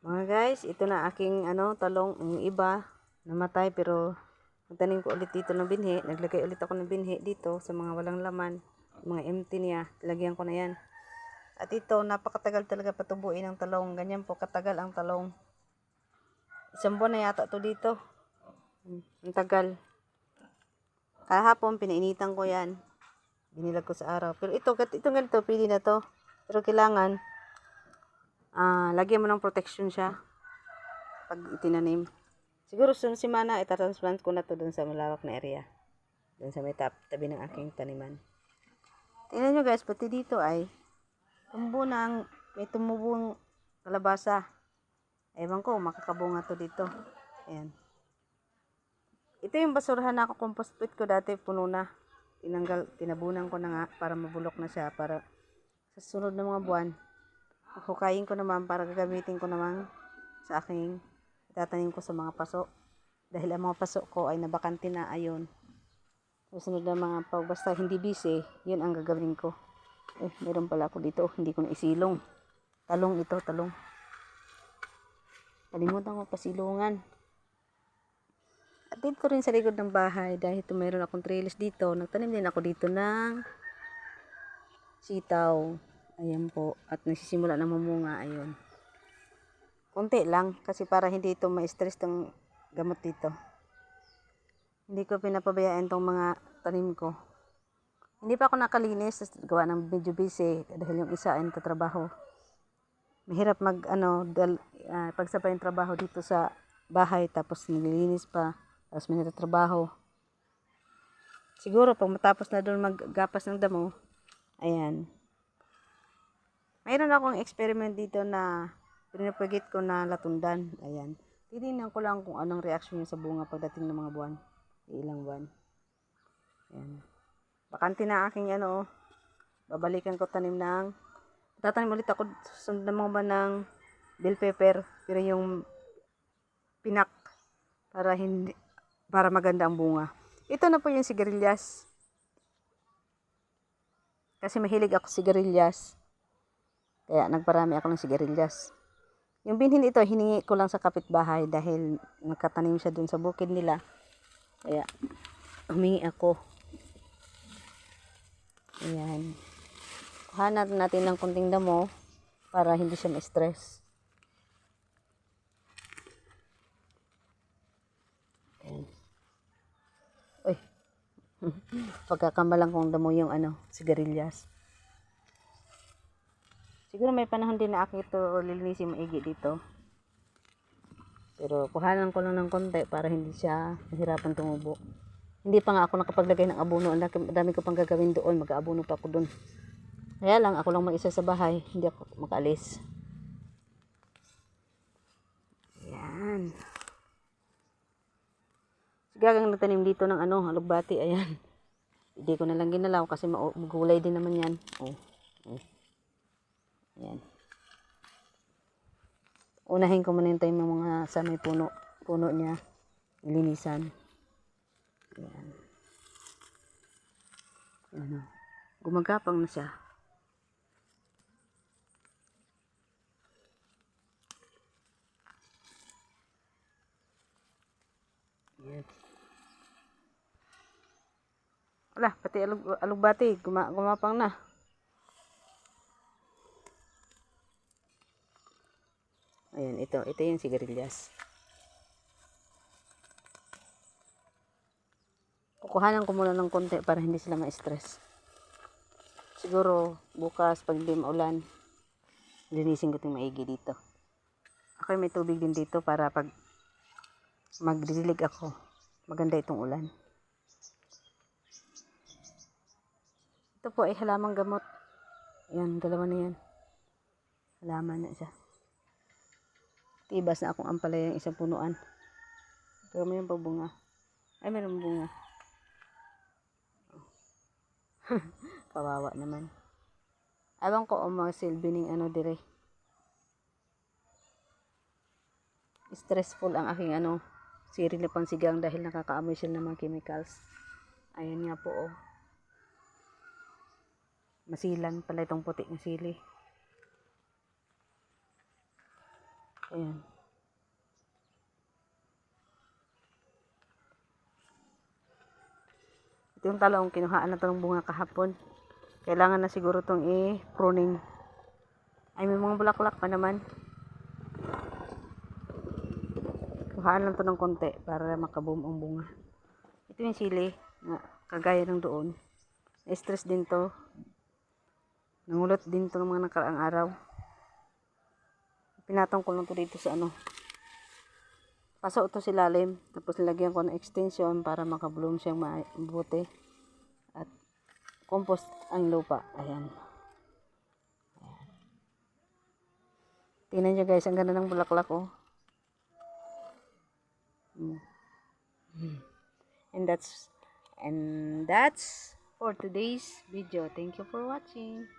Mga guys, ito na aking ano, talong. Yung iba, namatay pero nagtanim ko ulit dito ng binhi. Naglagay ulit ako ng binhi dito sa mga walang laman. Mga empty niya. Lagyan ko na yan. At ito, napakatagal talaga patubuin ang talong. Ganyan po, katagal ang talong. Isang buwan na yata to dito. Ang tagal. Kahapon, pinainitan ko yan. Binilag ko sa araw. Pero ito, itong ganito, pili na to. Pero kailangan, ah, lagyan mo ng protection siya. Pag itinanim. Siguro sun si Mana, itatransplant ko na to dun sa malawak na area. Dun sa may tap, tabi ng aking taniman. Tingnan nyo guys, pati dito ay tumbo ng, may tumubong kalabasa. Ewan ko, makakabunga to dito. Ayan. Ito yung basurahan na ako compost pit ko dati, puno na. Tinanggal, tinabunan ko na nga para mabulok na siya para sa sunod na mga buwan, hukayin ko naman para gagamitin ko naman sa aking itatanim ko sa mga paso. Dahil ang mga paso ko ay nabakante na ayon. Susunod na mga pag basta hindi busy, yun ang gagawin ko. Eh, meron pala ako dito, hindi ko na isilong. Talong ito, talong. Kalimutan ko pasilungan. At dito rin sa likod ng bahay, dahil ito mayroon akong trellis dito, nagtanim din ako dito ng sitaw. Ayan po. At nagsisimula na mamunga. Ayun. Kunti lang. Kasi para hindi ito ma-stress tong gamot dito. Hindi ko pinapabayaan tong mga tanim ko. Hindi pa ako nakalinis. Gawa ng medyo busy. Dahil yung isa ay nagtatrabaho. Mahirap mag, ano, dal, ah, pagsabay yung trabaho dito sa bahay. Tapos nililinis pa. Tapos may nagtatrabaho. Siguro pag matapos na doon maggapas ng damo, ayan, mayroon akong experiment dito na pinapagit ko na latundan. Ayan. Titingnan ko lang kung anong reaction niya sa bunga pagdating ng mga buwan. Ilang buwan. Ayan. Bakante na aking ano. Babalikan ko tanim ng tatanim ulit ako susunod na mga buwan ng bell pepper. Pero yung pinak para hindi para maganda ang bunga. Ito na po yung sigarilyas. Kasi mahilig ako sigarilyas. Kaya nagparami ako ng sigarilyas. Yung binhin ito, hiningi ko lang sa kapitbahay dahil nakatanim siya dun sa bukid nila. Kaya humingi ako. Ayan. Kuhanan natin ng kunting damo para hindi siya ma-stress. Uy. Pagkakamalang kong damo yung ano, sigarilyas. Siguro may panahon din na ako ito lilinisin maigi dito. Pero kuhanan ko lang ng konti para hindi siya mahirapan tumubo. Hindi pa nga ako nakapaglagay ng abono. Ang dami- ko pang gagawin doon. Mag-aabono pa ako doon. Kaya lang, ako lang mag-isa sa bahay. Hindi ako makaalis. Yan. Sigagang nagtanim dito ng ano, alugbati. Ayan. Hindi ko na lang ginalaw kasi magulay din naman yan. Oh. oh. Ayan. Unahin ko muna yung ng mga sa may puno. Puno niya. Linisan. Ayan. Ayan. Gumagapang na siya. Ayan. Wala, pati alug, alugbati, guma, gumapang na. Ayan, ito. Ito yung sigarilyas. Kukuhanan ko muna ng konti para hindi sila ma-stress. Siguro, bukas, pag hindi maulan, linisin ko itong maigi dito. Ako may tubig din dito para pag magdidilig ako, maganda itong ulan. Ito po ay halamang gamot. Ayan, dalawa na yan. Halaman na siya. Tibas na akong ampalaya yung isang punuan. Pero may pagbunga. Ay, mayroong bunga. Kawawa naman. Alam ko o mga silbining ano dire. Stressful ang aking ano, siril na pansigang dahil nakakaamoy siya ng mga chemicals. Ayan nga po oh. Masilan pala itong puti ng sili. Ayan. Ito yung talong, kinuhaan na to ng bunga kahapon. Kailangan na siguro tong i-pruning. Ay, may mga bulaklak pa naman. Kuhaan lang to ng konti para makaboom ang bunga. Ito yung sili, na kagaya ng doon. Na-stress din to. Nangulot din to ng mga nakaraang araw. Pinatong ko lang to dito sa ano. Paso ito si lalim. Tapos nilagyan ko ng extension para makabloom siyang mabuti. At compost ang lupa. Ayan. Tingnan nyo guys, ang ganda ng bulaklak oh. Mm. And that's and that's for today's video. Thank you for watching.